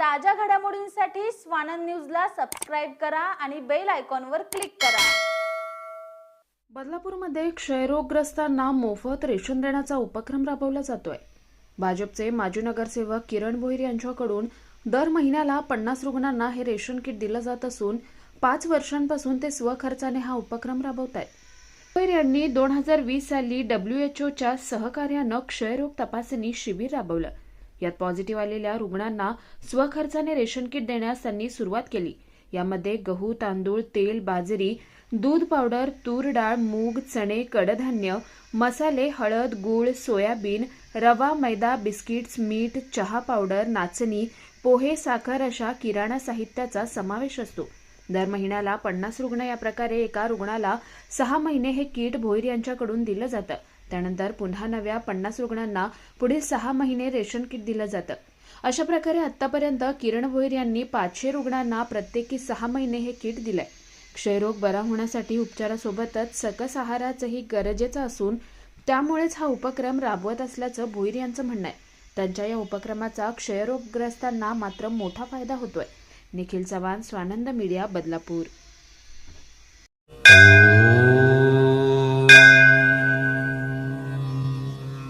ताज्या घडामोडींसाठी स्वानंद न्यूजला सबस्क्राईब करा आणि बेल आयकॉनवर क्लिक करा. बदलापूरमध्ये क्षयरोगग्रस्तांना मोफत रेशन देण्याचा उपक्रम राबवला जातोय. भाजपचे माजी नगरसेवक किरण भोईर यांच्याकडून दर महिन्याला पन्नास रुग्णांना हे रेशन किट दिलं जात असून पाच वर्षांपासून ते स्वखर्चाने हा उपक्रम राबवत आहेत भोईर यांनी दोन हजार वीस साली डब्ल्यूएचओच्या सहकार्यानं क्षयरोग तपासणी शिबिर राबवलं. यात पॉझिटिव्ह आलेल्या रुग्णांना स्वखर्चाने रेशन किट देण्यास त्यांनी सुरुवात केली. यामध्ये गहू तांदूळ तेल बाजरी दूध पावडर तूर डाळ मूग चणे कडधान्य मसाले हळद गूळ सोयाबीन रवा मैदा बिस्किट्स मीठ चहा पावडर नाचणी पोहे साखर अशा किराणा साहित्याचा समावेश असतो. दर महिन्याला पन्नास रुग्ण या प्रकारे एका रुग्णाला सहा महिने हे किट भोईर यांच्याकडून दिलं जातं. त्यानंतर पुन्हा नव्या पन्नास रुग्णांना पुढील सहा महिने रेशन किट दिलं जातं. अशा प्रकारे आतापर्यंत किरण भोईर यांनी पाचशे रुग्णांना प्रत्येकी सहा महिने हे किट दिलंय. क्षयरोग बरा होण्यासाठी उपचारासोबतच सकस आहाराचंही गरजेचं असून त्यामुळेच हा उपक्रम राबवत असल्याचं भोईर यांचं म्हणणं आहे. त्यांच्या या उपक्रमाचा क्षयरोगग्रस्तांना मात्र मोठा फायदा होतोय. निखिल चव्हाण स्वानंद मीडिया बदलापूर.